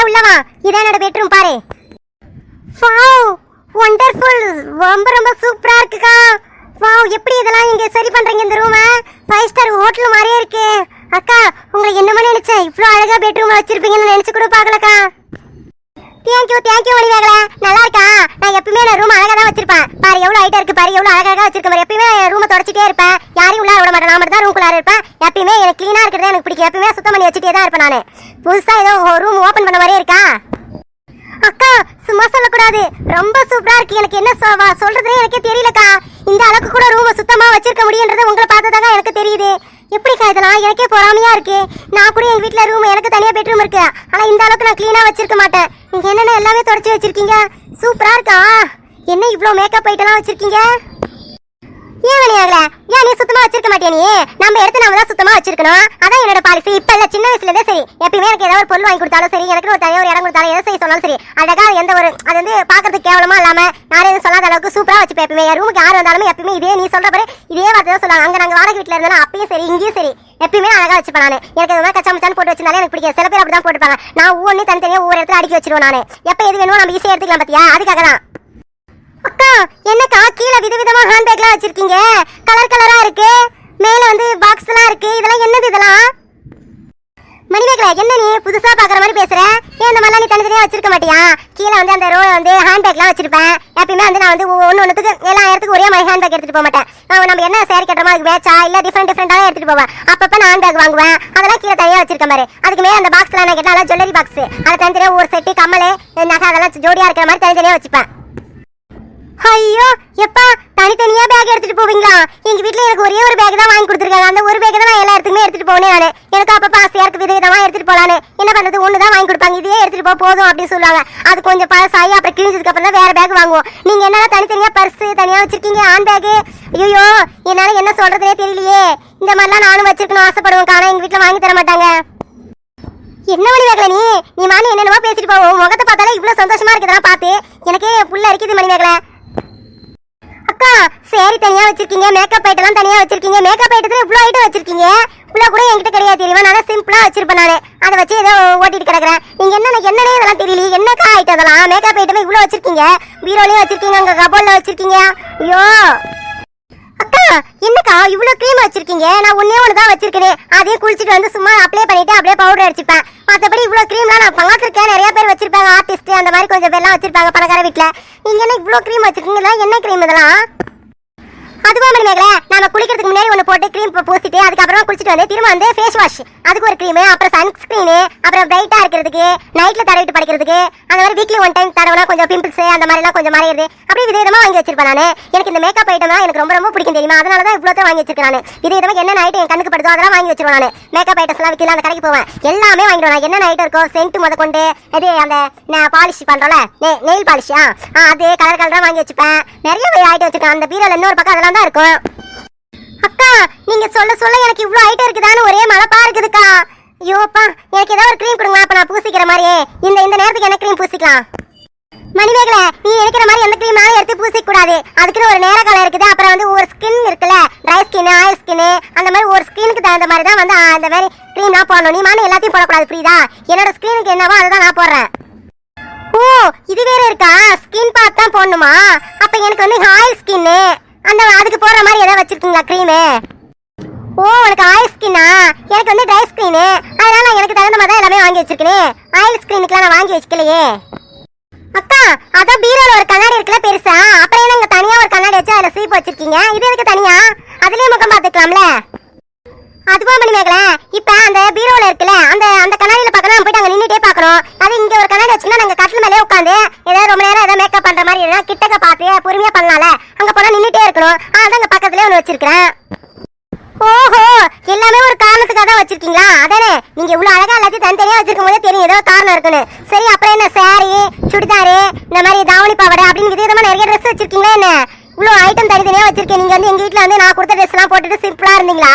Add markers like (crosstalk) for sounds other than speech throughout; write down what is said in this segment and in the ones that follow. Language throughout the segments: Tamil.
மணிமேகலை உள்ளவா? இதான் என்னோட பெட்ரூம் பாரு. வாவ் வண்டர்ஃபுல் ரொம்ப ரொம்ப சூப்பரா இருக்குக்கா. வாவ் எப்படி இதெல்லாம் இங்க சரி பண்றீங்க இந்த ரூம ஃபைவ் ஸ்டார் ஹோட்டல் மாதிரியே இருக்கு. அக்கா உங்களை என்னமோ நினைச்சேன். இவ்வளோ அழகா பெட்ரூம் வச்சிருப்பீங்கன்னு நினைச்சு கூட பார்க்கலக்கா. தேங்க்யூ தேங்க்யூ மணிவேகல நல்லா இருக்கா? நான் எப்பவுமே நான் ரூம் அழகா தான் வச்சிருப்பேன். பாரு எவ்வளோ ஹைட்டா இருக்கு பாரு எவ்வளோ அழகாக வச்சிருக்கேன் பாரு. எப்பயுமே ரூமை தொடச்சிட்டே இருப்பேன். யாரையும் உள்ள விட மாட்டேன். நான் மட்டும் தான் ரூம்குள்ளார இருப்பேன். எப்பயுமே எனக்கு க்ளீனாக இருக்கிறது எனக்கு பிடிக்கும். எப்பயுமே சுத்தம் பண்ணி வச்சுட்டே தான் இருப்பேன் நான். புதுசாக ஏதோ ரூம் ஓப்பன் பண்ண மாதிரியே இருக்கா? அக்கா சும்மா சொல்லக்கூடாது. ரொம்ப சூப்பரா இருக்கு. எனக்கு என்ன சொ- சொல்றதுனே எனக்கே தெரியலக்கா. இந்த அளவுக்கு கூட ரூமை சுத்தமா வச்சிருக்க முடியுன்றது உங்களை பார்த்ததாங்க எனக்கு தெரியுது. எப்படிக்கா இதெல்லாம்? எனக்கே பொறாமையா இருக்கு. நான் கூட எங்க வீட்ல ரூம் எனக்கு தனியா பெட்ரூம் இருக்கு. ஆனா இந்த அளவுக்கு நான் க்ளீனாக வச்சிருக்க மாட்டேன். நீங்க என்னென்ன எல்லாமே தொடச்சி வச்சிருக்கீங்க? சூப்பரா இருக்கா? என்ன இவ்வளோ மேக்கப் ஐட்டம்லாம் வச்சிருக்கீங்க? ஏன் வெளியாகல ஏன் நீ சுத்தமா வச்சிருக்க மாட்டியா நீ? நம்ம எடுத்து நாம தான் சுத்தமா வச்சிருக்கணும். அதான் என்னோட பாலிசி இப்ப இல்ல சின்ன வயசுல இருந்தே சரி. எப்பயுமே எனக்கு ஏதாவது ஒரு பொருள் வாங்கி கொடுத்தாலும் சரி எனக்கு ஒரு தனியாக ஒரு இடம் கொடுத்தாலும் எதை செய்ய சொன்னாலும் சரி அழகா எந்த ஒரு அது வந்து பாக்குறதுக்கு கேவலமா இல்லாம யாரும் எதுவும் சொல்லாத அளவுக்கு சூப்பரா வச்சுப்பேன் எப்பயுமே. என் ரூமுக்கு யார் வந்தாலுமே எப்பயுமே இதே நீ சொல்ற பாரு இதே வார்த்தை தான் சொல்லுவாங்க. அங்க நாங்க வாடகை வீட்டுல இருந்தாலும் அப்பயும் சரி இங்கேயும் சரி. எப்பயுமே அழகா வச்சுப்பேன் நானு. எனக்கு இந்த மாதிரி கச்சா மச்சான் போட்டு வச்சிருந்தாலே எனக்கு பிடிக்கும் சில பேர் அப்படிதான் போட்டுப்பாங்க. நான் ஒவ்வொன்னு தனித்தனியாக ஒவ்வொரு இடத்துல அடுக்கி வச்சிருவேன் நான். எப்போ எது வேணுமோ நம்ம ஈஸியாக எடுத்துக்கலாம் பாத்தியா? அதுக்காக தான் அக்கா என்னக்கா கீழே விதவிதமா ஹேண்ட்பேக்லாம் வச்சிருக்கீங்க. கலர் கலரா இருக்கு. மேல வந்து பாக்ஸ்லாம் இருக்கு. இதெல்லாம் என்னது இதெல்லாம்? மணிமேகலா என்ன நீ புதுசா பாக்குற மாதிரி பேசுற? ஏன் இந்த மாதிரிலாம் நீ தனித்தனியா வச்சிருக்க மாட்டியா? கீழே வந்து அந்த ரோ வந்து ஹேண்ட்பேக்லாம் வச்சிருப்பேன். எப்பயுமே வந்து நான் வந்து ஒன்று ஒன்றுத்துக்கு எல்லா இடத்துக்கும் ஒரே மாதிரி ஹேண்ட்பேக் எடுத்துட்டு போக மாட்டேன். நம்ம என்ன சேரி கட்டுறோமோ அதுக்கு மேட்சா இல்ல டிஃப்ரெண்ட் டிஃப்ரெண்டாக எடுத்துட்டு போவேன். அப்பப்ப நான் ஹேண்ட்பேக் வாங்குவேன். அதெல்லாம் கீழே தனியா வச்சிருக்க மாதிரி. அதுக்கு மேலே அந்த பாக்ஸ்லாம் நான் கேட்டாலும் ஜுவல்லரி பாக்ஸ் அதை தனித்தனியா ஒரு செட்டு கம்மல் நகை அதெல்லாம் ஜோடியா இருக்கிற மாதிரி தனித்தனியா வச்சுப்பேன். ஐயோ எப்பா தனித்தனியா பேக் எடுத்துட்டு போவீங்களா? எங்க வீட்ல எனக்கு ஒரே ஒரு பேக் தான் வாங்கி கொடுத்துருக்காங்க. அந்த ஒரு பேக் தான் நான் எல்லா இடத்துக்குமே எடுத்துட்டு போனேன் நானு. எனக்கு அப்ப பாசியா இருக்கு விதவிதமா எடுத்துட்டு போலான்னு. என்ன பண்றது ஒண்ணு தான் வாங்கி கொடுப்பாங்க. இதே எடுத்துட்டு போ போதும் அப்படின்னு சொல்லுவாங்க. அது கொஞ்சம் பழசாயி அப்புறம் கிழிஞ்சதுக்கு அப்புறம் தான் வேற பேக் வாங்குவோம். நீங்க என்ன தனித்தனியா பர்ஸ் தனியா வச்சிருக்கீங்க ஆன் பேக் ஐயோ என்னால என்ன சொல்றதுனே தெரியலையே. இந்த மாதிரிலாம் நானும் வச்சிருக்கணும் ஆசைப்படுவேன் ஆனா எங்க வீட்ல வாங்கி தர மாட்டாங்க. என்ன மணி மேகலை நீ? நீ மானி என்னென்னமோ பேசிட்டு போவோம் முகத்தை பார்த்தாலே இவ்வளோ சந்தோஷமா இருக்குதெல்லாம் பார்த்து. எனக்கே புள்ள அரிக்குது மணி மேகலை. அக்கா சேரி தனியா வச்சிருக்கீங்க மேக்கப் ஐட்டம்லாம் தனியா வச்சிருக்கீங்க மேக்கப் ஐட்டத்துல இவ்வளவு ஐட்டம் வச்சிருக்கீங்க. இவ்வளவு கூட என்கிட்ட கிடையாது தெரியுமா நல்லா சிம்பிளா வச்சிருப்பேன் நானு. அதை வச்சு ஏதோ ஓட்டிட்டு கிடக்குறேன். நீங்க என்ன என்னன்னே இதெல்லாம் தெரியல என்னக்கா ஐட்டம் அதெல்லாம் மேக்கப் ஐட்டமே இவ்வளவு வச்சிருக்கீங்க. பீரோலயும் வச்சிருக்கீங்க அங்க கபோர்ட்ல வச்சிருக்கீங்க. ஐயோ! என்னக்கா இவ்வளவு கிரீம் வச்சிருக்கீங்க? நான் ஒன்னே ஒன்று தான் வச்சிருக்கேன். அதே குளிச்சுட்டு வந்து சும்மா அப்ளை பண்ணிட்டு அப்படியே பவுடர் அடிச்சுப்பேன். மற்றபடி இவ்வளவு க்ரீம்லாம் நான் பார்த்துருக்கேன். நிறைய பேர் வச்சிருப்பாங்க ஆர்டிஸ்ட் அந்த மாதிரி கொஞ்சம் பேர்லாம் வச்சிருப்பாங்க பணக்கார வீட்ல. நீங்க என்ன இவ்வளவு க்ரீம் வச்சிருக்கீங்க? என்ன க்ரீம் இதெல்லாம்? அதுவா மணிமேகலை நாம குளிக்கிறதுக்கு முன்னாடி ஒன்று போட்டு க்ரீம் பூசிட்டு அதுக்கப்புறமா குளிச்சுட்டு வந்து திரும்ப வந்து ஃபேஸ் வாஷ் அதுக்கு ஒரு க்ரீம் அப்புறம் சன்ஸ்கிரீனு அப்புறம் பிரைட்டா இருக்கிறதுக்கு நைட்ல தடவிட்டு படிக்கிறதுக்கு அந்த மாதிரி வீக்லி ஒன் டைம் தடவைனா கொஞ்சம் பிம்பிள்ஸ் அந்த மாதிரிலாம் கொஞ்சம் மறையுது அப்படியே விதவிதமா வாங்கி வச்சிருப்பேன் நான். எனக்கு இந்த மேக்கப் ஐட்டம் தான் எனக்கு ரொம்ப ரொம்ப பிடிக்கும் தெரியுமா? அதனால தான் இவ்வளோ வாங்கி வச்சிருக்கேன் நான். விதவிதமா என்ன ஐட்டம் என் கண்ணுக்கு படுதோ அதெல்லாம் வாங்கி வச்சிருவேன் நான். மேக்கப் ஐட்டம்ஸ் எல்லாம் விற்கலாம் அந்த கடைக்கு போவேன். எல்லாமே வாங்கிடுவேன் என்ன ஐட்டம் இருக்கோ சென்ட் முத கொண்டு இது அந்த பாலிஷ் பண்றோம்ல நெயில் பாலிஷ் ஆ? அது கலர் கலராக வாங்கி வச்சுப்பேன். நிறைய ஐட்டம் வச்சிருக்கேன். அந்த பீரோல இன்னொரு பக்கம் அதெல்லாம் தான் இருக்கும். அக்கா நீங்க சொல்ல சொல்ல எனக்கு இவ்வளவு ஐட்டம் இருக்குதான்னு ஒரே மலப்பா இருக்குதுக்கா. ஐயோப்பா எனக்கு ஏதாவது ஒரு க்ரீம் கொடுங்க அப்ப நான் பூசிக்கிற மாதிரியே. இந்த இந்த நேரத்துக்கு என்ன க்ரீம் பூசிக்கலாம்? மணிவேகல நீ எடுக்கிற மாதிரி எந்த க்ரீம்னாலும் எடுத்து பூசிக்க கூடாது அதுக்குன்னு ஒரு நேர காலம் இருக்குது. அப்புறம் வந்து ஒரு ஸ்கின் இருக்குல்ல ட்ரை ஸ்கின் ஆயில் ஸ்கின் அந்த மாதிரி ஒரு ஸ்கினுக்கு தகுந்த மாதிரி தான் வந்து அந்த மாதிரி க்ரீம்லாம் போடணும். நீ மாதிரி எல்லாத்தையும் போடக்கூடாது புரியுதா? என்னோட ஸ்கினுக்கு என்னவோ அதை தான் நான் போடுறேன். ஓ இது வேற இருக்கா? ஸ்கின் பார்த்து தான் போடணுமா? அப்ப எனக்கு வந்து ஆயில் ஸ்கின்னு அந்த அதுக்கு போடுற மாதிரி ஏதாவது வச்சிருக்கீங்களா? க்ரீமு ஓ உனக்கு ஆயில் ஸ்கின்னா எனக்கு வந்து ட்ரை ஸ்கின் அதனால நான் எனக்கு தகுந்த மாதிரி தான் எல்லாமே வாங்கி வச்சிருக்கேன். ஆயில் ஸ்கின்னுக்குலாம் நான் வாங்கி வச்சுக்கலையே. அக்கா அதான் பீரோல ஒரு கண்ணாடி இருக்குல்ல பெருசா? அப்புறம் என்ன இங்க தனியா ஒரு கண்ணாடி வச்சு அதுல சீப்பு வச்சிருக்கீங்க? இது எதுக்கு தனியா? அதுலயே முகம் பாத்துக்கலாம்ல அதுவா மணிமேகலை? இப்ப அந்த பீரோல இருக்குல்ல அந்த அந்த கண்ணாடியில பாக்கலாம் போயிட்டு அங்க நின்னுட்டே பாக்குறோம் அது இங்க ஒரு கண்ணாடி வச்சுன்னா நாங்க கட்டில் மேலே உட்காந்து ஏதாவது ரொம்ப நேரம் ஏதாவது மேக்கப் பண்ற மாதிரி இருந்தா கிட்டக்க பார்த்து பொறுமையா பண்ணலாம்ல. அங்க போனா நின்னுட்டே இருக்கணும். அதான் அங்க பக்கத்துலயே ஒன்று வச்சிருக்கிறேன். ஓஹோ எல்லாமே ஒரு காரணத்துக்காக தான் வச்சிருக்கீங்களா? அதானே நீங்க இவ்வளவு அழகா எல்லாத்தையும் தனித்தனியா வச்சிருக்கும் போதே தெரியும் ஏதோ காரணம் இருக்குன்னு. சரி அப்புறம் என்ன சாரி சுடிதாரு இந்த மாதிரி தாவணி பாவாடை அப்படின்னு விதவிதமா நிறைய ட்ரெஸ் வச்சிருக்கீங்களா என்ன? இவ்வளவு ஐட்டம் தனித்தனியா வச்சிருக்கேன் நீங்க வந்து எங்க வீட்டுல வந்து நான் கொடுத்த ட்ரெஸ் எல்லாம் போட்டுட்டு சிம்பிளா இருந்தீங்களா?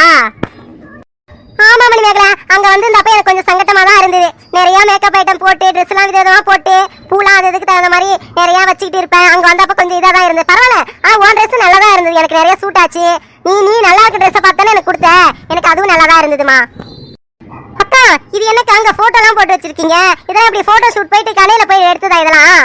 ஆமா மணி மேகலா அங்க வந்து இந்த எனக்கு கொஞ்சம் சங்கட்டமா தான் இருந்தது. நிறைய மேக்கப் ஐட்டம் போட்டு ட்ரெஸ் எல்லாம் விதவிதமா போட்டு பூலாம் அது இதுக்கு தகுந்த மாதிரி நிறைய வச்சுக்கிட்டு இருப்பேன். அங்க வந்தப்ப கொஞ்சம் இதா தான் இருந்தது. பரவாயில்ல. ஆனா உன் ட்ரெஸ் நல்லா தான் இருந்தது. எனக்கு நிறைய சூட் ஆச்சு. நீ நீ நல்லா இருக்க ட்ரெஸ்ஸை பார்த்தானே எனக்கு கொடுத்த? எனக்கு அதுவும் நல்லா தான் இருந்ததுமா. அக்கா இது எனக்கு அங்க போட்டோலாம் போட்டு வச்சிருக்கீங்க. இதெல்லாம் இப்படி போட்டோ ஷூட் போயிட்டு கடையில போய் எடுத்ததா இதெல்லாம்?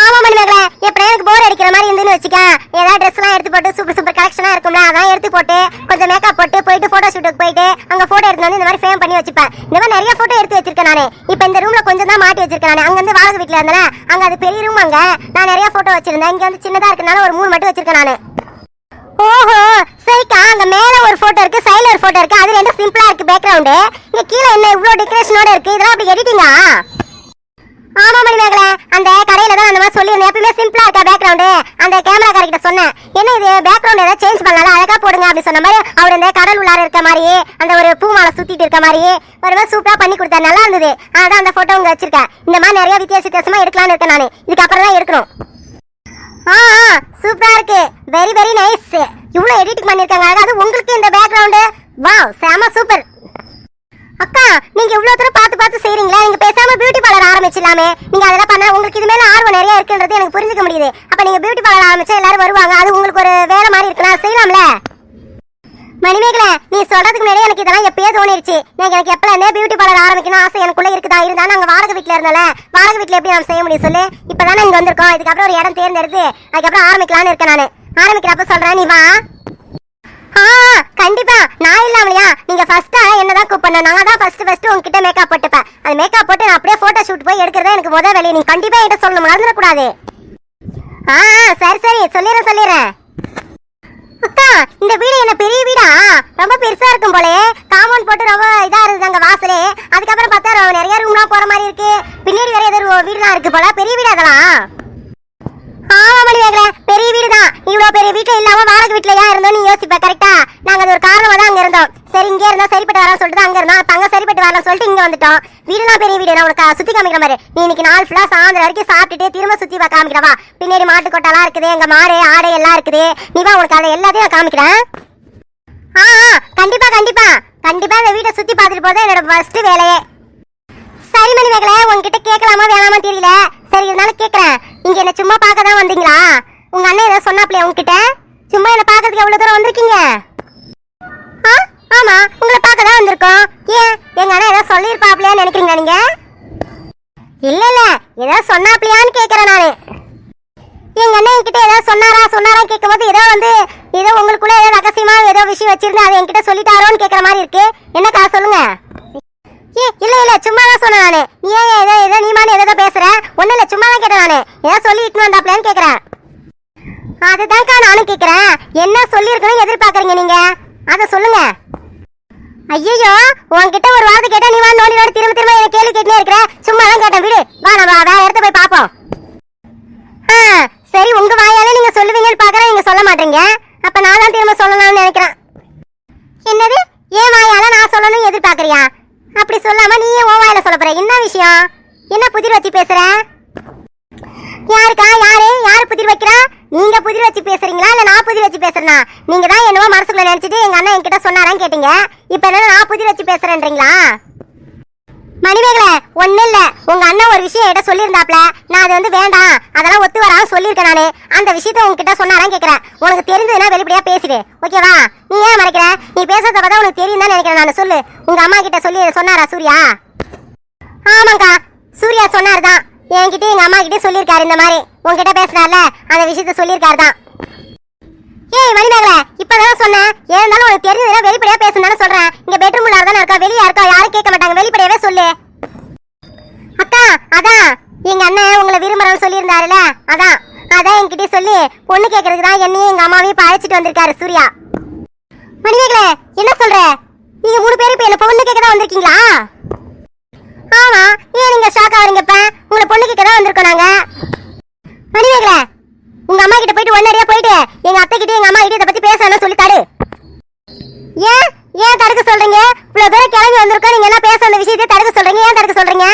ஆமா மணிமகளே எப்படியா எனக்கு போர் அடிக்கிற மாதிரி இருந்துன்னு வச்சுக்க ஏதாவது ட்ரெஸ்லாம் எடுத்து போட்டு சூப்பர் சூப்பர் கலெக்ஷனாக இருக்கும்ல அதான் எடுத்து போட்டு கொஞ்சம் மேக்கப் போட்டு போயிட்டு ஃபோட்டோ ஷூட்டுக்கு போயிட்டு அங்கே ஃபோட்டோ எடுத்து வந்து இந்த மாதிரி ஃப்ரேம் பண்ணி வச்சுப்பேன். இந்த மாதிரி நிறைய ஃபோட்டோ எடுத்து வச்சிருக்கேன் நான். இப்போ இந்த ரூமில் கொஞ்சம் தான் மாட்டி வச்சிருக்கேன் நான். அங்க வந்து வாடகை வீட்டில் இருந்தேன் அங்கே அது பெரிய ரூம் அங்கே. நான் நிறைய ஃபோட்டோ வச்சிருந்தேன். இங்கே வந்து சின்னதாக இருக்கனால ஒரு மூணு மட்டும் வச்சிருக்கேன் நான். ஓஹோ சரிக்கா. அங்க மேல ஒரு போட்டோ இருக்கு சைடுல ஒரு போட்டோ இருக்கு. அது ரெண்டும் சிம்பிளா இருக்கு பேக்ரவுண்டு இங்க கீழே என்ன இவ்வளோ டெக்கரேஷனோட இருக்கு? இதெல்லாம் அப்படி எடிட்டிங்கா ஆமா மணிமேகலை அந்த கடையில தான் அந்த மாதிரி சொல்லியிருந்தேன். எப்பயுமே சிம்பிளா இருக்கா பேக்ரவுண்டு அந்த கேமரா கிட்ட சொன்னேன். என்ன இது பேக்ரவுண்ட் ஏதாவது சேஞ்ச் பண்ணலாம் அழகா போடுங்க அப்படி சொன்ன மாதிரி அவர் இந்த கடல் உள்ளார இருக்க மாதிரி அந்த ஒரு பூ மாலை சுத்திட்டு இருக்க மாதிரி ஒரு மாதிரி சூப்பரா பண்ணி கொடுத்தா நல்லா இருந்தது. அதான் அந்த போட்டோ உங்க வச்சிருக்கேன். இந்த மாதிரி நிறைய வித்தியாச வித்தியாசமா எடுக்கலாம்னு இருக்கேன் நான். இதுக்கு அப்புறம் தான் எடுக்கணும். ஆ சூப்பரா இருக்கு. வெரி வெரி நைஸ் இவ்வளவு எடிட்டிங் பண்ணிருக்காங்க அதாவது உங்களுக்கு இந்த பேக்ரவுண்டு வாவ் செம சூப்பர் அக்கா நீங்க இவ்வளவு தூரம் பார்த்து பார்த்து செய்றீங்களா நீங்க பேசாம பியூட்டி பார்லர் ஆரம்பிச்சிடலாமே. நீங்க அதெல்லாம் பண்ண உங்களுக்கு இது மேல ஆர்வம் நிறைய இருக்குன்றது எனக்கு புரிஞ்சுக்க முடியுது. அப்ப நீங்க பியூட்டி பார்லர் ஆரம்பிச்சா எல்லாரும் வருவாங்க அது உங்களுக்கு ஒரு வேலை மாதிரி இருக்கலாம் செய்யலாம்ல? மணிமேகலை நீ சொல்றதுக்கு முன்னாடியே எனக்கு இதெல்லாம் எப்பயே தோணிருச்சு. நீங்க எனக்கு எப்பல இருந்தே பியூட்டி பார்லர் ஆரம்பிக்கணும் ஆசை எனக்குள்ள இருக்குதா? இருந்தா நாங்க வாடகை வீட்ல இருந்தால வாடகை வீட்ல எப்படி நாம் செய்ய முடியும் சொல்லு? இப்பதானே இங்க வந்திருக்கோம். இதுக்கப்புறம் ஒரு இடம் தேர்ந்தெடுத்து அதுக்கப்புறம் ஆரம்பிக்கலாம்னு இருக்கேன் நானு. ஆரம்பிக்கிறப்ப சொல்றேன் நீ வா. ஆ கண்டிப்பா. நான் இல்லாமலையா? நீங்க ஃபர்ஸ்ட் என்னதான் கூப்பிடணும்? நான் தான் ஃபர்ஸ்ட் ஃபர்ஸ்ட் உங்ககிட்ட மேக்கப் போட்டுப்பேன். அது மேக்கப் போட்டு நான் அப்படியே போட்டோ ஷூட் போய் எடுக்கிறதா எனக்கு முதல் வேலையை. நீ கண்டிப்பா என்கிட்ட சொல்லணும். மறந்துட கூடாது. ஆ சரி சரி. சொல்லிடுறேன் சொல்லிடுறேன். அக்கா இந்த வீடு என்ன பெரிய வீடா? ரொம்ப பெருசா இருக்கும் போலே. காம்பவுண்ட் போட்டு ரொம்ப இதா இருக்குது அங்க வாசலே. அதுக்கப்புறம் பார்த்தா நிறைய ரூம்லாம் போற மாதிரி இருக்கு. பின்னாடி வேற ஏதோ வீடுலாம் இருக்கு போல. பெரிய வீடு அதெல்லாம்? பெரிய வீடு தான் இவ்வளவு பெரிய வீட்டுல இல்லாம வாடகை வீட்டுல ஏன் இருந்தோம் நீ யோசிப்ப கரெக்டா நாங்க அது ஒரு காரணமா தான் அங்க இருந்தோம். சரி இங்கே இருந்தோம் சரிப்பட்டு வரலாம் சொல்லிட்டு அங்க இருந்தோம். அப்ப அங்க சரிப்பட்டு வரலாம் சொல்லிட்டு இங்க வந்துட்டோம். வீடுலாம் பெரிய வீடு. நான் உனக்கு சுத்தி காமிக்கிற மாதிரி. நீ இன்னைக்கு நாள் ஃபுல்லா சாயந்தரம் வரைக்கும் சாப்பிட்டுட்டு திரும்ப சுத்தி காமிக்கிறவா? பின்னாடி மாட்டு கொட்டெல்லாம் இருக்குது எங்க மாடு ஆடை எல்லாம் இருக்குது. நீ வா உனக்கு அதை எல்லாத்தையும் நான் காமிக்கிறேன். ஆ ஆ, கண்டிப்பா கண்டிப்பா. கண்டிப்பா இந்த வீட்டை சுத்தி பார்த்துட்டு போதான் என்னோட ஃபர்ஸ்ட் வேலையே. சரி மணி வேகல உங்ககிட்ட கேட்கலாமா வேணாமா தெரியல. சரி இருந்தாலும் கேட்கறேன். இங்க என்ன சும்மா பார்க்க தான் வந்தீங்களா? உங்க அண்ணன் ஏதோ சொன்னாப்லையா உங்ககிட்ட சும்மா என்ன பார்க்கறதுக்கு எவ்வளவு தூரம் வந்திருக்கீங்க? ஆ? ஆமா உங்களை பார்க்க தான் வந்திருக்கோம். ஏன்? எங்க அண்ணன் ஏதோ சொல்லியிருப்பாப்லையான்னு நினைக்கிறீங்க நீங்க? இல்ல இல்ல ஏதோ சொன்னாப்லையான்னு கேட்கறேன் நானு. எங்க அண்ணன் என்கிட்ட ஏதோ சொன்னாரா சொன்னாரா கேட்கும்போது ஏதோ வந்து ஏதோ உங்களுக்குள்ள ஏதோ ரகசியமா ஏதோ விஷயம் வச்சிருந்து அதை என்கிட்ட சொல்லிட்டாரோன்னு கேட்குற மாதிரி இருக்கு. என்னக்கா சொல்லுங்க? ஏ இல்ல இல்ல சும்மா தான் சொன்னேன் நானு. நீ ஏன் ஏதோ ஏதோ நீ மாதிரி ஏதோ பேசுற? ஒண்ணு இல்ல சும்மா தான் கேட்டேன் நானு. ஏதோ சொல்லி இட்டுன்னு வந்தாப்லன்னு கேக்குறேன். அதுதான்க்கா நானும் கேக்குறேன். என்ன சொல்லியிருக்கணும் எதிர்பார்க்கறீங்க நீங்க? அத சொல்லுங்க. ஐயோ உன்கிட்ட ஒரு வார்த்தை கேட்டா நீ வா நோண்டி நோண்டி திரும்ப திரும்ப என்ன கேள்வி கேட்டுனே இருக்கிற. சும்மா தான் கேட்டேன் வீடு. வா நம்ம வேற இடத்த போய் பாப்போம் ஆ சரி உங்க வாயால நீங்க சொல்லுவீங்கன்னு பாக்குறேன் நீங்க சொல்ல மாட்டீங்க. அப்ப நான் தான் திரும்ப சொல்லலாம்னு நினைக்கிறேன். என்னது? ஏன் வாயால நான் சொல்லணும்னு எதிர்பார்க்கறியா? அப்படி சொல்லாம நீ ஏன் வாயில சொல்ல போற. என்ன விஷயம்? என்ன புதிர் வச்சு பேசுற? யாருக்கா? யாரு? யாரு புதிர் வைக்கிறா? நீங்க புதிர் வச்சு பேசுறீங்களா? இல்ல நான் புதிர் வச்சு பேசுறேனா? நீங்க தான் என்னவோ மனசுக்குள்ள நினைச்சிட்டு எங்க அண்ணன் என்கிட்ட சொன்னாரான்னு கேட்டீங்க. இப்ப என்ன நான் புதிர் வச்சு பேசுறேன்றீங்களா? மணிமேகலை ஒண்ணு இல்ல. உங்க அண்ணன் ஒரு விஷயம் என்கிட்ட சொல்லியிருந்தாப்ல. நான் அது வந்து வேண்டாம். அதெல்லாம் ஒத்து வராம சொல்லியிருக்கேன் நானு. அந்த விஷயத்த உங்ககிட்ட சொன்னாரான்னு கேக்குறேன். உனக்கு தெரிஞ்சதுன்னா வெளிப்படையா பேசிடு. ஓகேவா? நீ ஏன் மறைக்கிற? நீ பேசுறத பார்த்தா உனக்கு தெரியும் தான் நினைக்கிறேன் நான். சொல்லு. உங்க அம்மா கிட்ட சொல்லி சொன்னாரா சூர்யா? ஆமாங்கா. சூர்யா சொன்னார் தான். என்கிட்ட எங்க அம்மா கிட்டே சொல்லியிருக்காரு இந்த மாதிரி. உங்ககிட்ட பேசுறாருல அந்த விஷயத்த சொல்லியிருக்காரு தான். ஏய் மணிமேகலை இப்பதான் சொன்னேன். ஏன் இருந்தாலும் உனக்கு தெரிஞ்சதுனா வெளிப்படையா பேசுனாலும் சொல்றேன். இங்க பெட்ரூம் உள்ளார தானே இருக்கா? வெளியா இருக்கா? யாரும் கேட்க மாட்டாங்க. வெளிப்படையாவே சொல்லு. அக்கா அதான். எங்க அண்ணன் உங்களை விரும்புறேன்னு சொல்லியிருந்தாருல அதான். அதான் என்கிட்ட சொல்லி பொண்ணு கேட்கறதுக்கு தான் என்னையும் எங்க அம்மாவையும் இப்ப அழைச்சிட்டு வந்திருக்காரு சூர்யா. மணிமேகலை என்ன சொல்ற? நீங்க மூணு பேரும் இப்ப என்ன பொண்ணு கேட்க தான் வந்திருக்கீங்களா? ஆமா ஏன் நீங்க ஷாக் ஆகுறீங்க இப்ப? உங்களை பொண்ணு கேட்க தான் வந்திருக்கோம் நாங்க. மணிமேகலை உங்க அம்மா கிட்ட போயிட்டு ஒன்னடியா போயிட்டு எங்க அத்தை கிட்ட எங்க அம்மா கிட்ட இதை பத்தி பேசணும் சொல்லி தடு. ஏன்? ஏன் தடுக்க சொல்றீங்க? இவ்வளவு தூரம் கிளம்பி வந்திருக்கோம் நீங்க என்ன பேச அந்த விஷயத்தை தடுக்க சொல்றீங்க? ஏன் தடுக்க சொல்றீங்க?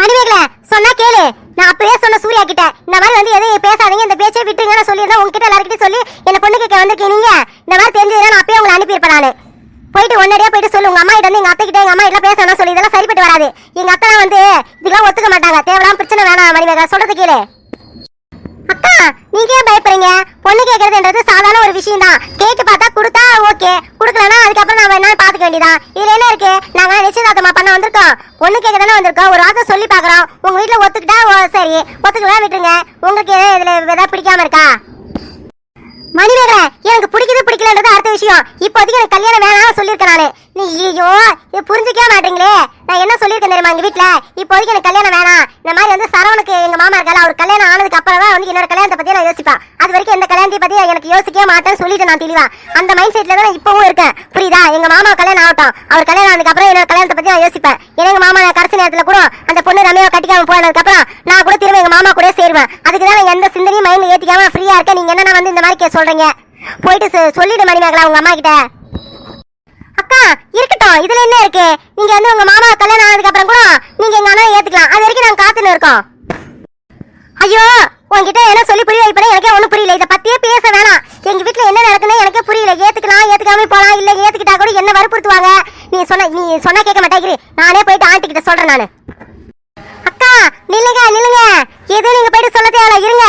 மணிமேகலை சொன்னா கேளு. நான் அப்பவே சொன்ன சூர்யா கிட்ட இந்த மாதிரி வந்து எதையும் பேசாதீங்க இந்த பேச்சை விட்டுங்க நான் சொல்லியிருந்தேன் உங்ககிட்ட எல்லாருக்கிட்டையும் சொல்லி என்ன பொண்ணு கேட்க வந்திருக்கீங்க இந்த மாதிரி தெரிஞ்சதுன்னா நான் அப்பயே உங்களை அனுப்பியிருப்பேன் நானு. போயிட்டு ஒன்னடியா போயிட்டு சொல்லு உங்க அம்மா கிட்ட வந்து எங்க அத்தை கிட்ட எங்க அம்மா கிட்ட பேசணும் சொல்லி இதெல்லாம் சரிப்பட்டு வராது. எங்க அத்தை வந்து இதெல்லாம் ஒத்துக்க மாட்டாங்க. தேவையில்லாம பிரச்சனை வேணாம் மணிமேகலை. சொல்றது கீழே அக்கா நீங்க ஏன் பயப்படுறீங்க? பொண்ணு கேட்கறதுன்றது சாதாரண ஒரு விஷயம் தான் கேட்டு பார்த்தா கொடுத்தா ஓகே கொடுக்கலன்னா அதுக்கப்புறம் நான் வேண்டியதான் இதுல என்ன இருக்கு? நாங்க நிச்சயதார்த்தமா பண்ண வந்திருக்கோம். பொண்ணு கேட்க தானே வந்திருக்கோம். ஒரு வார்த்தை சொல்லி பாக்குறோம் உங்க வீட்டுல ஒத்துக்கிட்டா ஓ, சரி. ஒத்துக்கலாம் விட்டுருங்க. உங்களுக்கு எதாவது இதுல ஏதாவது பிடிக்காம இருக்கா? மணிமேகலை எனக்கு பிடிக்குது பிடிக்கலன்றது அடுத்த விஷயம். இப்போதைக்கு எனக்கு கல்யாணம் வேணாம் சொல்லியிருக்கேன் நானு. நீ ஐயோ இது புரிஞ்சுக்கவே மாட்டீங்களே. நான் என்ன சொல்லியிருக்கேன் தெரியுமா எங்க வீட்ல? இப்போதைக்கு எனக்கு கல்யாணம் வேணாம். இந்த மாதிரி வந்து சரவணுக்கு எங்க மாமா இருக்கல அவர் கல்யாணம் ஆனதுக்கு அப்புறம் தான் வந்து என்னோட கல்யாணத்தை பத்தி நான் யோசிப்பேன். அது வரைக்கும் எந்த கல்யாணத்தை பத்தி எனக்கு யோசிக்கவே மாட்டேன்னு சொல்லிட்டு நான் தெளிவா. அந்த மைண்ட் செட்டில் தான் இப்போவும் இப்பவும் இருக்கேன். புரியுதா? எங்க மாமா கல்யாணம் ஆகட்டும். அவர் கல்யாணம் ஆனதுக்கு அப்புறம் என்னோட கல்யாணத்தை பத்தி நான் யோசிப்பேன். ஏன்னா எங்க மாமா நான் கடைசி நேரத்துல கூட அந்த பொண்ணு ரம்யாவை கட்டிக்காம போனதுக்கு அப்புறம் நான் கூட திரும்ப எங்க மாமா கூட சொல்றேன். அதுக்கு தான் எந்த சிந்தனையும் மைண்ட்ல ஏத்திக்காம ஃப்ரீயா இருக்கேன் நீங்க என்ன வந்து இந்த மாதிரி கே- சொல்றீங்க? போயிட்டு சொல்லிடு மணிமேகலா உங்க அம்மா கிட்ட. அக்கா இருக்கட்டும். இதுல என்ன இருக்கு? நீங்க வந்து உங்க மாமா கல்யாணம் ஆனதுக்கு அப்புறம் கூட நீங்க எங்க அண்ணா ஏத்துக்கலாம். அது வரைக்கும் நாங்க காத்துன்னு இருக்கோம். ஐயோ உன்கிட்ட என்ன சொல்லி புரிய வைப்பேன்? எனக்கே ஒண்ணும் புரியல. இதை பத்தியே பேச வேணாம். எங்க வீட்ல என்ன நடக்குன்னு எனக்கே புரியல. ஏத்துக்கலாம் ஏத்துக்காம போலாம். இல்ல ஏத்துக்கிட்டா கூட என்ன வற்புறுத்துவாங்க? நீ சொன்ன நீ சொன்னா கேட்க மாட்டேங்கிறி நானே போயிட்டு ஆண்டி கிட்ட சொல்றேன் நானு. நில்லுங்க நில்லுங்க. எதுவும் நீங்க போயிட்டு சொல்ல தேவையில்ல இருங்க.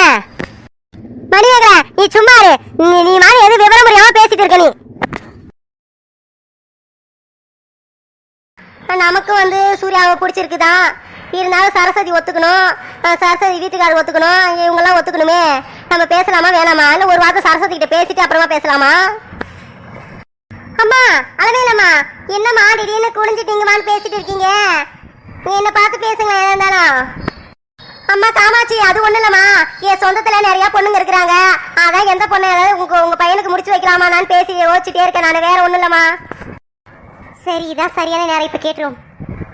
மணிமேகலை நீ சும்மா இரு. நீ நீ மாதிரி எது விவரம் முடியாம பேசிட்டு இருக்க நீ. நமக்கு வந்து சூர்யாவை பிடிச்சிருக்குதான் இருந்தாலும் சரஸ்வதி ஒத்துக்கணும். சரஸ்வதி வீட்டுக்காரர் ஒத்துக்கணும். இவங்கெல்லாம் ஒத்துக்கணுமே. நம்ம பேசலாமா வேணாமா? இல்லை ஒரு வாரத்தை சரஸ்வதி கிட்ட பேசிட்டு அப்புறமா பேசலாமா? அம்மா அளவேலம்மா என்னம்மா திடீர்னு குடிஞ்சிட்டீங்கம்மான்னு பேசிட்டு இருக்கீங்க? என்ன பார்த்து பேசுங்க எதா இருந்தாலும். அம்மா காமாட்சி அது ஒண்ணு இல்லம்மா. என் சொந்தத்துல நிறைய பொண்ணுங்க இருக்கிறாங்க. அதான் எந்த பொண்ணு ஏதாவது உங்க உங்க பையனுக்கு முடிச்சு வைக்கலாமா நான் பேசி யோசிச்சுட்டே இருக்கேன். நான் வேற ஒண்ணு இல்லம்மா. சரி இதான் சரியான நேரம். இப்ப கேட்டுரும்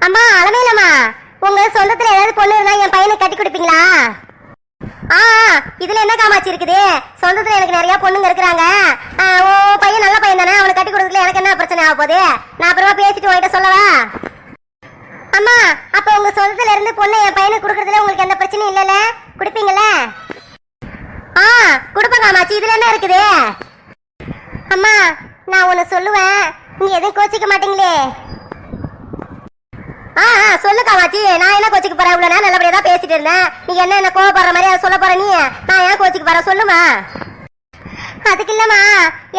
அம்மா அளவேலம்மா உங்க சொந்தத்துல ஏதாவது பொண்ணு இருந்தா என் பையனுக்கு கட்டி கொடுப்பீங்களா? ஆ இதுல என்ன காமாட்சி இருக்குது? சொந்தத்துல எனக்கு நிறைய பொண்ணுங்க இருக்கிறாங்க. ஓ பையன் நல்ல பையன் தானே அவனுக்கு கட்டி கொடுக்கல எனக்கு என்ன பிரச்சனை ஆக போகுது நான் அப்புறமா பேசிட்டு உங்ககிட்ட சொல்லவா அம்மா அப்ப உங்க சொந்தத்துல இருந்து பொண்ணு என் பையனுக்கு கொடுக்கறதுல உங்களுக்கு எந்த பிரச்சனையும் இல்லைல்ல? கொடுப்பீங்கல்ல? ஆ கொடுப்பேன் அம்மாச்சி. இதுல என்ன இருக்குது? அம்மா நான் ஒன்னு சொல்லுவேன். நீ எதுவும் கோச்சிக்க மாட்டீங்களே. ஆ ஆ, சொல்லு நான் என்ன கோச்சிக்க போறேன்? இவ்வளவு நேரம் நல்லபடியா தான் பேசிட்டு இருந்தேன். நீ என்ன என்ன கோவப்படுற மாதிரி அதை சொல்ல போற நீ? நான் ஏன் கோச்சிக்க போறேன்? சொல்லுமா. அதுக்கு இல்லம்மா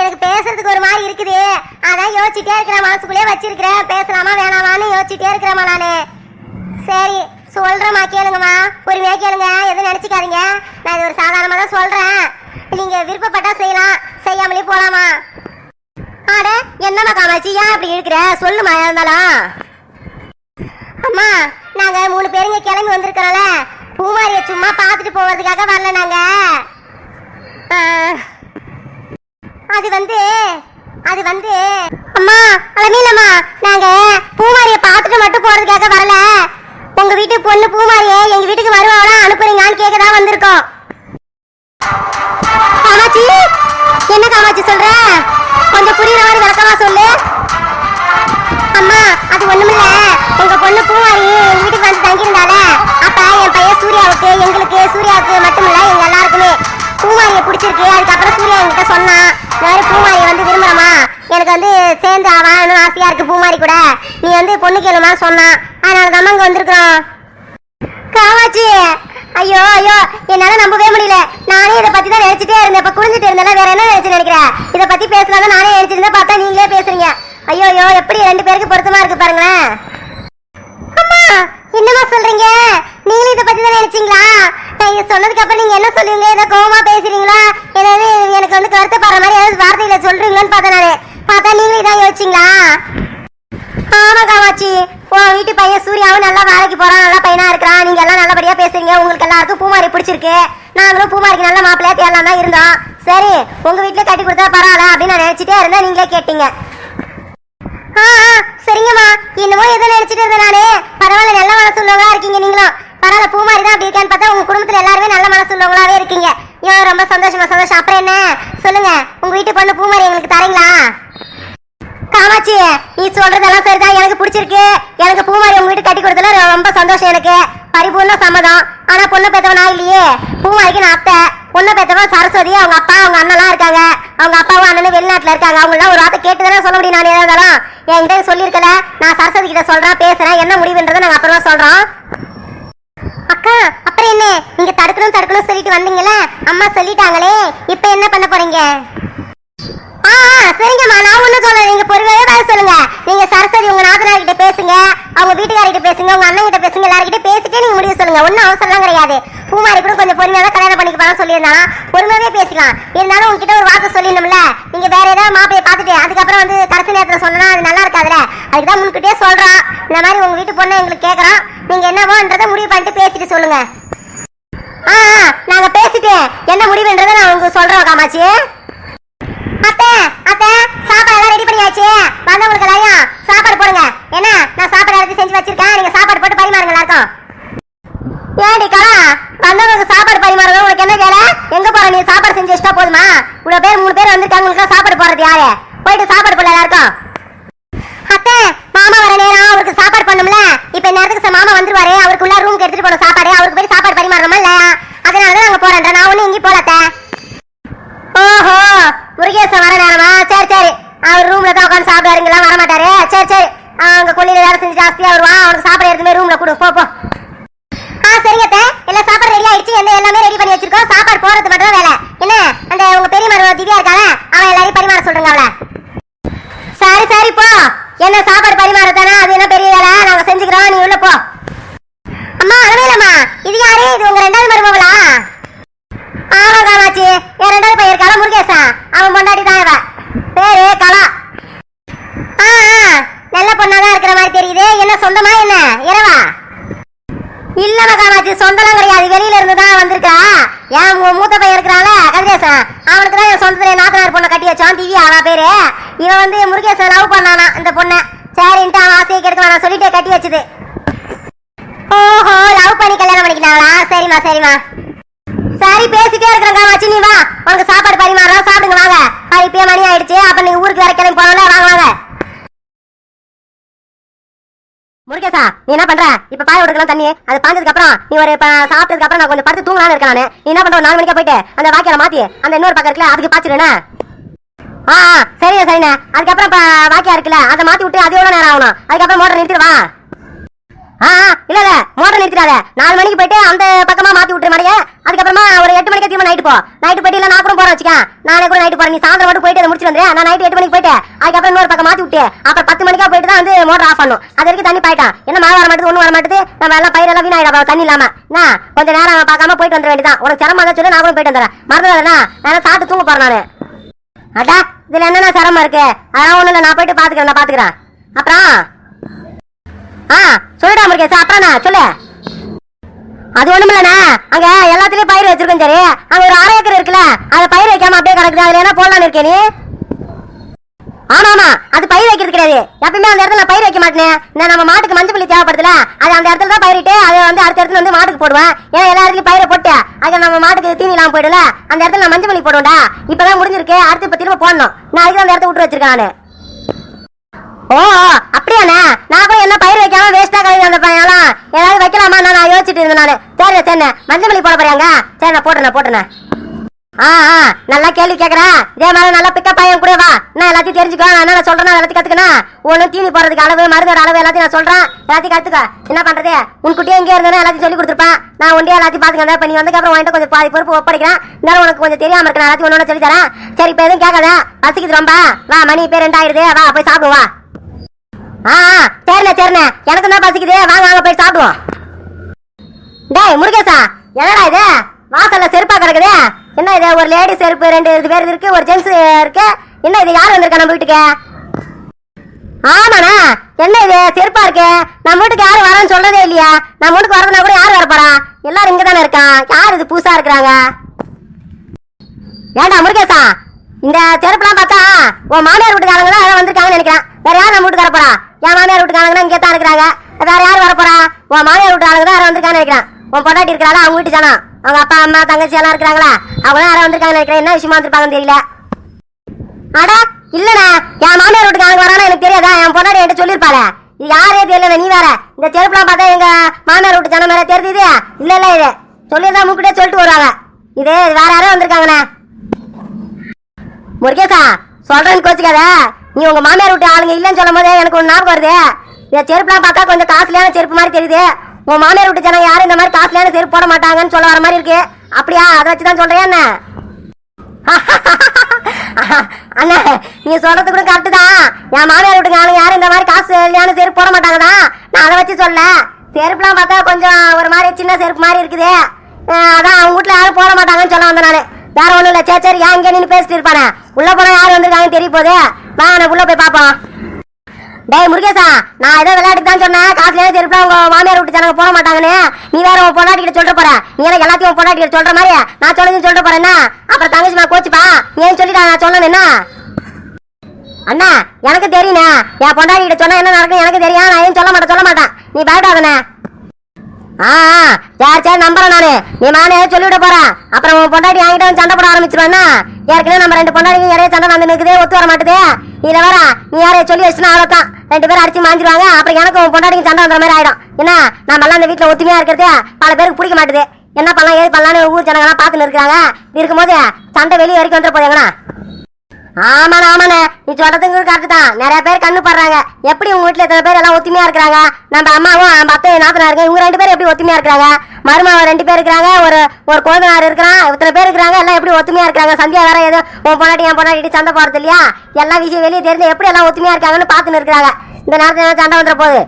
எனக்கு பேசுறதுக்கு ஒரு மாதிரி இருக்குது. அதான் யோசிச்சுட்டே இருக்கிறேன். மனசுக்குள்ளே வச்சிருக்கிறேன். பேசலாமா வேணாமான்னு யோசிச்சுட்டே இருக்கிறேம்மா நானு. சரி சொல்றேம்மா கேளுங்கம்மா. பொறுமையா கேளுங்க. எதுவும் நினைச்சுக்காதீங்க. நான் இது ஒரு சாதாரணமா தான் சொல்றேன். நீங்க விருப்பப்பட்டா செய்யலாம். செய்யாமலே போலாமா? ஆட என்னம்மா காமாட்சி? ஏன் அப்படி இருக்கிற சொல்லுமா இருந்தாலும். அம்மா நாங்க மூணு பேருங்க கிளம்பி வந்திருக்கிறோம்ல. பூமாரிய சும்மா பார்த்துட்டு போவதுக்காக வரல நாங்க. அது வந்து அது வந்து அம்மா அலமீலம்மா நாங்க பூமாரிய பார்த்துட்டு மட்டும் போறதுக்காக வரல. உங்க வீட்டு பொண்ணு பூமாரியே எங்க வீட்டுக்கு வருவாங்களா அனுப்புறீங்களான்னு கேட்க தான் வந்திருக்கோம். காமாட்சி என்ன காமாட்சி சொல்ற? கொஞ்சம் புரியுற மாதிரி விளக்கமா சொல்லு. அம்மா அது ஒண்ணுமில்ல. உங்க பொண்ணு பூமாரி எங்க வீட்டுக்கு வந்து தங்கியிருந்தால அப்ப என் பையன் சூர்யாவுக்கு எங்களுக்கு சூர்யாவுக்கு மட்டுமில்ல எங்க எல்லாருக்குமே பூமாரியை பிடிச்சிருக்கு. அதுக்கப்புறம் சூர்யா என்கிட்ட சொன்னான் இந்த மாதிரி பூமாரியை வந்து விரும்புறமா எனக்கு வந்து சேர்ந்து வாழணும் ஆசையா இருக்கு பூமாரி கூட. நீ வந்து பொண்ணு கேளுமா சொன்னான் அதனால தான் இங்க வந்திருக்கிறோம். காமாட்சி ஐயோ ஐயோ என்னால நம்பவே முடியல. நானே இதை பத்தி தான் நினைச்சிட்டே இருந்தேன். இப்ப குடிஞ்சிட்டு இருந்தேன் வேற என்ன நினைச்சு நினைக்கிறேன் இதை பத்தி பேசலாம் நானே நினைச்சிருந்தா பார்த்தா நீங்களே பேசுறீங்க. ஐயோ ஐயோ எப்படி ரெண்டு பேருக்கு பொருத்தமா இருக்கு பாருங்களேன். அம்மா என்னமா சொல்றீங்க? நீங்களும் இதை பத்தி தான் நினைச்சீங்களா? நான் இதை சொன்னதுக்கு அப்புறம் நீங்க என்ன சொல்லுவீங்க? ஏதோ கோவமா பேசுறீங்களா? ஏதாவது எனக்கு வந்து வருத்தப்படுற மாதிரி ஏதாவது வார்த்தையில சொல்றீங்களான்னு பார்த்தேன் நானு. பார்த்தா நீங்களும் இதான் யோசிச்சீங்களா? ஆமா உன் வீட்டு பையன் சூர்யாவும் நல்லா வேலைக்கு போறான் நல்ல பையனா இருக்கிறான். நீங்க எல்லாம் நல்லபடியா பேசுறீங்க. உங்களுக்கு எல்லாருக்கும் பூமாரி பிடிச்சிருக்கு. நாங்களும் பூமாரிக்கு நல்ல மாப்பிள்ளையா தேடலாம் தான் இருந்தோம். சரி உங்க வீட்டுல கட்டி கொடுத்தா பரவாயில்ல அப்படின்னு நான் நினைச்சிட்டே இருந்தேன். நீங்களே கேட்டீங்க. ஆ ஆ, சரிங்கம்மா. இன்னமும் எதுவும் நினைச்சிட்டு இருந்தேன் நானே. பரவாயில்ல நல்ல மனசு உள்ளவங்களா இருக்கீங்க நீங்களும். பரவாயில்ல பூமாரி தான் அப்படி இருக்கான்னு பார்த்தா உங்க குடும்பத்துல எல்லாருமே நல்ல மனசு உள்ளவங்களாவே இருக்கீங்க. ஐயோ ரொம்ப சந்தோஷமா சந்தோஷம். அப்புறம் என்ன? சொல்லுங்க. உங்க வீட்டு பொண்ணு பூமாரி எங்களுக்கு தரீங்களா? காமாட்சி நீ சொல்றதெல்லாம் சரிதான். எனக்கு பிடிச்சிருக்கு. எனக்கு பூமாரி உங்க வீட்டு கட்டி கொடுத்தல ரொம்ப சந்தோஷம் எனக்கு. பரிபூர்ண சம்மதம். ஆனா பொண்ணு பெத்தவன் இல்லையே? பூமாரிக்கு நான் அத்தை. பொண்ணு பெத்தவன் சரஸ்வதி அவங்க அப்பா அவங்க அண்ணெல்லாம் இருக்காங்க. அவங்க அப்பாவும் அண்ணனும் வெளிநாட்டுல இருக்காங்க. அவங்க எல்லாம் ஒரு வார்த்தை கேட்டு தானே சொல்ல முடியும்? நான் ஏதா என்கிட்ட சொல்லியிருக்கல. நான் சரஸ்வதி கிட்ட சொல்றேன் பேசுறேன். என்ன முடிவுன்றதை நாங்க அப்புறமா சொல்றோம். அக்கா அப்புறம் என்ன? நீங்க தடுக்கணும் தடுக்கணும் சொல்லிட்டு வந்தீங்களே அம்மா சொல்லிட்டாங்களே. இப்போ என்ன பண்ண போறீங்க? ஆ ஆ, சரிங்கம்மா. நான் ஒண்ணு சொல்ல நீங்க பொறுமையாவே பதில் சொல்லுங்க. நீங்க சரஸ்வதி உங்க நாத்தனார் கிட்ட பேசுங்க. அவங்க வீட்டுக்காரர்கிட்ட பேசுங்க. உங்க அண்ணன் கிட்ட பேசுங்க. எல்லார்கிட்ட பேசிட்டு நீங்க முடிவு சொல்லுங்க. ஒன்னும் அவசரம்லாம் கிடையாது. பூமாரி கூட கொஞ்சம் பொறுமையா தான் கல்யாணம் பண்ணிக்கலாம் சொல்லியிருந்தாலும் பொறுமையாவே பேசிக்கலாம். இருந்தாலும் உங்ககிட்ட ஒரு வார்த்தை சொல்லிடணும்ல. நீங்க வேற ஏதாவது மாப்பிளைய பார்த்துட்டு அதுக்கப்புறம் வந்து கடைசி நேரத்துல சொன்னா அது நல்லா இருக்காதுல. அதுக்குதான் முன்கிட்டே முன்கிட்டயே சொல்றோம் இந்த மாதிரி உங்க வீட்டு பொண்ணு எங்களுக்கு கேக்குறோம் நீங்க என்னவோன்றதை முடிவு பண்ணிட்டு பேசிட்டு சொல்லுங்க. ஆ ஆ, நாங்க பேசிட்டு என்ன முடிவுன்றதை நான் உங்களுக்கு சொல்றோம் காமாச்சி அத்தை அத்தை சாப்பாடு எல்லாம் ரெடி பண்ணியாச்சு. வந்தவங்களுக்கு எல்லாரையும் சாப்பாடு போடுங்க. என்ன நான் சாப்பாடு எடுத்து செஞ்சு வச்சிருக்கேன். நீங்க சாப்பாடு போட்டு பரிமாறுங்க எல்லாருக்கும். ஏடி கலா வந்தவங்களுக்கு சாப்பாடு பரிமாறுறது உனக்கு என்ன வேலை? எங்க போற நீ? சாப்பாடு செஞ்சு வச்சுட்டா போதுமா? இவ்வளவு பேர் மூணு பேர் வந்திருக்காங்க. உங்களுக்கு சாப்பாடு போடுறது யாரு? போயிட்டு சாப்பாடு போடல எல்லாருக்கும். அத்தை மாமா வர நேரம் அவருக்கு சாப்பாடு பண்ணும்ல இப்ப நேரத்துக்கு மாமா வந்துருவாரு. அவருக்கு உள்ள ரூமுக்கு எடுத்துட்டு போன சாப்பாடு. அவருக்கு போய் சாப்பாடு பரிமாறணுமா இல்லையா? அதனால தான் நாங்க போறேன் நான் ஒண்ணு இங்கேயும் போல ஓஹோ முருகேசன் வர நேரமா? சரி சரி. அவர் ரூம்ல தான் உட்காந்து சாப்பிடுவாருங்களா வர மாட்டாரு சரி சரி. அங்க கொல்லியில வேலை செஞ்சு ஜாஸ்தியா வருவான் அவனுக்கு சாப்பிட எடுத்துமே ரூம்ல கொடு. போ போ. ஆ சரிங்க எல்லாம் சாப்பாடு ரெடி ஆயிடுச்சு. என்ன எல்லாமே ரெடி பண்ணி வச்சிருக்கோம். சாப்பாடு போறது மட்டும் தான் வேலை. என்ன? அந்த உங்க பெரிய மருமக திவ்யா இருக்கால அவன் எல்லாரையும் பரிமாற சொல்றேங்க அவளை. சரி சரி போ. என்ன சாப்பாடு பரிமாற தானே அது என்ன பெரிய வேலை நாங்க செஞ்சுக்கிறோம் நீ உள்ள போ அம்மா அலமேலம்மா இது யாரு இது உங்க ரெண்டாவது மருமகளா ஆமா காமாச்சி என் ரெண்டாவது பையன் இருக்கால முருகேசன் அவன் பொண்டாட்டி தான் இவ பேரு கலா ஆ ஆ, நல்ல பொண்ணாதான் இருக்கிற மாதிரி தெரியுது என்ன சொந்தமா என்ன இரவா இல்லம்மா காமாச்சி சொந்தம்லாம் கிடையாது வெளியில இருந்து தான் வந்திருக்கா என் மூ- மூத்த பையன் இருக்கிறான்ல கதிரேசன் அவனுக்கு தான் என் சொந்தத்துல என் நாத்தனார் பொண்ணை கட்டி வச்சான் திவ்யா அவன் பேரு இவன் வந்து முருகேசன் லவ் பண்ணானா இந்த பொண்ணை சரின்ட்டு அவன் ஆசையை கெடுக்க வேணாம் சொல்லிட்டு ஓஹோ லவ் பண்ணி கல்யாணம் பண்ணிக்கிட்டாங்களா? சரிம்மா சரிம்மா. சரி பேசிட்டே இருக்கிறேன் வச்சு நீ வா. உனக்கு சாப்பாடு பரிமாறலாம் சாப்பிடுங்க வாங்க. அது இப்பயே மணி ஆயிடுச்சு. அப்ப நீங்க ஊருக்கு வேற கிளம்பி போகணும்ல வாங்க. வாங்க முருகேசா நீ என்ன பண்ற? இப்ப பாய விடுக்கலாம் தண்ணி. அது பாஞ்சதுக்கு அப்புறம் நீ ஒரு சாப்பிட்டதுக்கு அப்புறம் நான் கொஞ்சம் படுத்து தூங்கலாம்னு இருக்கேன் நீ என்ன பண்ற? நாலு மணிக்கா போயிட்டு அந்த வாக்கியால மாத்தி அந்த இன்னொரு பக்கம் இருக்குல்ல அதுக்கு பாய்ச்சிருண்ணே ஆ ஆ, சரிண்ணா சரிண்ணே. அதுக்கப்புறம் வாக்கியா இருக்குல்ல அதை மாத்தி விட்டு அது எவ்வளவு நேரம் ஆகணும்? அதுக்கப்புறம் மோட்டர் நிறுத்திடுவா ஆ இல்ல இல்ல மோட்டர் நிறுத்திடாத. நாலு மணிக்கு போயிட்டு அந்த பக்கமா மாத்தி விட்டுற மாதிரியே அதுக்கப்புறமா ஒரு எட்டு மணிக்கு திரும்ப நைட்டு போ. நைட்டு போயிட்டு இல்ல நான் கூட போறேன் வச்சுக்க. நானே கூட நைட்டு போறேன். நீ சாயந்தரம் மட்டும் போயிட்டு அதை முடிச்சு வந்து நான் நைட்டு எட்டு மணிக்கு போயிட்டு அதுக்கப்புறம் இன்னொரு பக்கம் மாத்தி விட்டு அப்புறம் பத்து மணிக்கா போயிட்டு தான் வந்து மோட்டர் ஆஃப் பண்ணும். அது வரைக்கும் தண்ணி பாயிட்டான். என்ன மழை வர மாட்டேது ஒன்றும் வர மாட்டேது. நம்ம எல்லாம் பயிரெல்லாம் வீணாயிடும். தண்ணி இல்லாம. என்ன கொஞ்ச நேரம் பார்க்காம போயிட்டு வந்துட வேண்டியதான் உனக்கு சிரமம் தான் சொல்லி நான் கூட போயிட்டு வந்துடுறேன். மறந்துடாதா நான் சாப்பிட்டு தூங்க போறேன் நான். அடா இதுல என்னென்ன சிரமம் இருக்கு? அதெல்லாம் ஒண்ணு இல்ல நான் போயிட்டு பாத்துக்கிறேன் நான் பாத்துக்கிறேன். அப்புறம்? ஆ சொல்லுடா முருகேசா அப்புறம் சொல்லு. அது ஒண்ணும் இல்லண்ணா. அங்க எல்லாத்துலயும் பயிர் வச்சிருக்கோம் சரி. அங்க ஒரு அரை ஏக்கர் இருக்குல்ல அதை பயிர் வைக்காம அப்படியே கிடக்குது. அதுல என்ன போடலாம்னு இருக்கே நீ? ஆமா ஆமா. அது பயிர் வைக்கிறது கிடையாது. எப்பயுமே அந்த இடத்துல நான் பயிர் வைக்க மாட்டேன். நான் நம்ம மாட்டுக்கு மஞ்சள் புள்ளி தேவைப்படுதுல அது அந்த இடத்துல தான் பயிரிட்டு அதை வந்து அடுத்த இடத்துல வந்து மாட்டுக்கு போடுவேன். ஏன்னா எல்லா இடத்துலயும் பயிரை போட்டு அது நம்ம மாட்டுக்கு தீனி இல்லாம போயிடல அந்த இடத்துல நான் மஞ்சள் புள்ளி போடுவோம்டா இப்பதான் முடிஞ்சிருக்கு. அடுத்து இப்ப திரும்ப போடணும். நான் அதுக்கு அந்த இடத்த விட்டு வச்சிருக்கேன் நான். ஓ அப்படியாண்ணா? நான் கூட என்ன பயிர் வைக்காம வேஸ்டா கழிவு அந்த பையன்லாம் ஏதாவது வைக்கலாமா நான்? யோசிச்சுட்டு இருந்தேன் நான். சரி சரிண்ணே. மஞ்சள் மல்லி போட போறாங்க சரி நான் போட்டுறேன் போட்டுறேன் ஆ ஆ நல்லா கேள்வி கேட்குறேன் இதே மாதிரி நல்லா பிக்கப் பையன் கூட வா. நான் எல்லாத்தையும் தெரிஞ்சுக்கோ நான் என்ன சொல்றேன் எல்லாத்தையும் கத்துக்கணும் ஒன்னும் தீனி போறதுக்கு அளவு மருந்தோட அளவு எல்லாத்தையும் நான் சொல்றேன். எல்லாத்தையும் கற்றுக்க என்ன பண்றது? உன்கிட்டயே எங்கே இருந்தாலும் எல்லாத்தையும் சொல்லி கொடுத்துருப்பேன். நான் ஒன்றே எல்லாத்தையும் பார்த்துக்கிறேன். இப்ப நீ வந்ததுக்கு அப்புறம் உன்கிட்ட கொஞ்சம் பாதி பொறுப்பு ஒப்படைக்கிறேன். இருந்தாலும் உனக்கு கொஞ்சம் தெரியாம இருக்கு. நான் எல்லாத்தையும் ஒன்னு சொல்லி தரேன். சரி இப்ப எதுவும் கேட்காத? பசிக்குது ரொம்ப. வா மணி இப்ப ரெண்டாயிருது. வா போய் சாப்பிடுவா ஆ ஆ, சரிண்ணே சரிண்ணே எனக்கு தான் பசிக்குது? வாங்க வாங்க போய் சாப்பிடுவோம். டேய் முருகேசா என்னடா இது? வாசல்ல செருப்பா கிடக்குது. என்ன இது? ஒரு லேடி செருப்பு ரெண்டு பேர் இருக்கு ஒரு ஜென்ஸ் இருக்கு. என்ன இது? யார் வந்திருக்கா நம்ம வீட்டுக்கு? ஆமாண்ணா. என்ன இது? செருப்பா இருக்கு. நம்ம வீட்டுக்கு யாரும் வரேன்னு சொல்றதே இல்லையா? நம்ம வீட்டுக்கு வரதுனா கூட யார் வர எல்லாரும் இங்க தானே இருக்கான் யார் இது? புதுசா இருக்கிறாங்க? ஏண்டா முருகேசா இந்த செருப்புலாம் பார்த்தா உன் மாமியார் வீட்டுக்காரங்க தான் யாரோ வந்திருக்காங்கன்னு நினைக்கிறேன். வேற யார் நம்ம வீட்டுக்கு போறா? என் மாமியார் வீட்டுக்காரங்க இங்கே தான் இருக்கிறாங்க. வேற யார் வர போறா? உன் மாமியார் வீட்டுக்காரங்க தான் யாரும் வந்திருக்காங்கன்னு நினைக்கிறேன். உன் பொண்டாட்டி இருக்கிறாளா? அவங்க வீட்டு ஜனம். அவங்க அப்பா அம்மா தங்கச்சி எல்லாம் இருக்கிறாங்களா? அவங்க தான் யாரோ வந்திருக்காங்கன்னு நினைக்கிறேன். என்ன விஷயமா வந்திருப்பாங்கன்னு தெரியல. அட இல்லண்ணா. என் மாமியார் வீட்டுக்காரங்க வரானா எனக்கு தெரியாதா? என் பொண்டாட்டி என்கிட்ட சொல்லிருப்பாள இது யாரே தெரியல நீ வேற. இந்த செருப்புலாம் பார்த்தா எங்க மாமியார் வீட்டு ஜனம் வேற தெரியுது. இல்ல இல்ல இது. சொல்லியிருந்தா முன்கிட்டே சொல்லிட்டு வருவாங்க. இது வேற யாரும் வந்திருக்காங்கண்ணா. முருகேசா சொல்றேன்னு கோச்சுக்காத. நீ உங்க மாமியார் விட்டு ஆளுங்க இல்லைன்னு சொல்லும் போதே எனக்கு ஒரு ஞாபகம் வருது. என் செருப்புலாம் பார்த்தா கொஞ்சம் காஸ்ட்லியான செருப்பு மாதிரி தெரியுது. உன் மாமியார் விட்டு ஜனம் யாரும் இந்த மாதிரி காஸ்ட்லியான செருப்பு போட மாட்டாங்கன்னு சொல்ல வர மாதிரி இருக்கு. அப்படியா? அதை வச்சு தான் சொல்றியா என்ன? (laughs) அண்ணா நீ சொல்றது கூட கரெக்டு தான். என் மாமியார் வீட்டுக்கு ஆளுங்க யாரும் இந்த மாதிரி காசு இல்லையான செருப்பு போட மாட்டாங்கடா. நான் அதை வச்சு சொல்ல. செருப்புலாம் பார்த்தா கொஞ்சம் ஒரு மாதிரி சின்ன செருப்பு மாதிரி இருக்குது. அதான் அவங்க வீட்டில் யாரும் போட மாட்டாங்கன்னு சொல்ல வந்தேன் நான். வேற ஒண்ணும் இல்ல சரி சரி ஏன் இங்கே நின்று பேசிட்டு இருப்பானே. உள்ள போனா யார் வந்திருக்காங்கன்னு தெரிய போகுது. வா நான் உள்ள போய் பாப்போம் டேய் முருகேசா நான் ஏதோ விளையாட்டுக்கு தான் சொன்னேன். காசுல செருப்புலாம் உங்க மாமியார் விட்டு ஜனங்க போட மாட்டாங்கன்னு. நீ வேற உன் பொண்டாட்டி கிட்ட சொல்ற போற. நீ எனக்கு எல்லாத்தையும் உன் பொண்டாட்டி கிட்ட சொல்ற மாதிரி நான் சொல்லுங்க சொல்ற போறேன்னா அப்புறம் தங்கச்சி நான் கோச்சுப்பா. நீ ஏன் சொல்லிட்டா நான் சொல்லணும் என்ன? அண்ணா எனக்கு தெரியுண்ணே என் பொண்டாட்டி கிட்ட சொன்னா என்ன நடக்கும் எனக்கு தெரியும். நான் ஏன் சொல்ல மாட்டேன் சொல்ல மாட்டேன். நீ பயப்படாதண்ணே. ஆ ஆ, சரி சரி நம்புறேன் நானு. நீ நானே சொல்லிவிட போறேன் அப்புறம் உன் பொண்டாட்டி என்கிட்ட வந்து சண்டை போட ஆரம்பிச்சிருவேன்னா ஏற்கனவே நம்ம ரெண்டு பொண்டாட்டிக்கும் நிறைய சண்டை நடந்து நிற்குதே ஒத்து வர மாட்டுதே. இதுல வேற நீ யாரைய சொல்லி வச்சுனா அவ்வளோதான் ரெண்டு பேரும் அடிச்சு மாஞ்சிருவாங்க. அப்புறம் எனக்கு உன் பொண்டாட்டிக்கும் சண்டை வந்த மாதிரி ஆயிடும். என்ன? நம்ம எல்லாம் இந்த வீட்டில் ஒத்துமையா இருக்கிறது பல பேருக்கு பிடிக்க மாட்டேது. என்ன பண்ணலாம் ஏது பண்ணலாம்னு ஊர் ஜனங்களாம் பார்த்துன்னு இருக்கிறாங்க. இருக்கும்போது சண்டை வெளியே வரைக்கும் வந்துட போதுங்கண்ணா ஆமாண்ணா ஆமாண்ணே. நீ சொல்றதுக்கு கரெக்ட் தான். நிறைய பேர் கண்ணு படுறாங்க. எப்படி உங்க வீட்டுல இத்தனை பேர் எல்லாம் ஒத்துமையா இருக்கிறாங்க? நம்ம அம்மாவும் நம்ம அத்தை நாத்தனா இருக்க இவங்க ரெண்டு பேரும் எப்படி ஒத்துமையா இருக்கிறாங்க? மருமாவ ரெண்டு பேர் இருக்கிறாங்க. ஒரு ஒரு குழந்தைனார் இருக்கிறான். இத்தனை பேர் இருக்கிறாங்க. எல்லாம் எப்படி ஒத்துமையா இருக்காங்க சந்தியா வேற ஏதோ உன் பொண்டாட்டி என் பொண்டாட்டி சண்டை போறது இல்லையா? எல்லா விஷயம் வெளியே தெரிஞ்சு எப்படி எல்லாம் ஒத்துமையா இருக்காங்கன்னு பார்த்துன்னு இருக்கிறாங்க. இந்த நேரத்துல சண்டை வந்துட போகுது?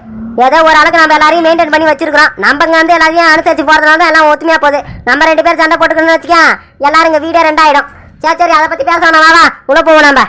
ஏதோ ஒரு அளவுக்கு நம்ம எல்லாரையும் மெயின்டைன் பண்ணி வச்சிருக்கிறோம். நம்ம இங்க வந்து எல்லாரையும் அனுசரிச்சு போறதுனால தான் எல்லாம் ஒத்துமையா போகுது. நம்ம ரெண்டு பேர் சண்டை போட்டுக்கணும்னு வச்சுக்கேன் எல்லாரும் இங்க வீடே ரெண்டாயிடும். சரி சரி அதை பத்தி பேச வேணாம் வா வா. உள்ள போவோம் நம்ம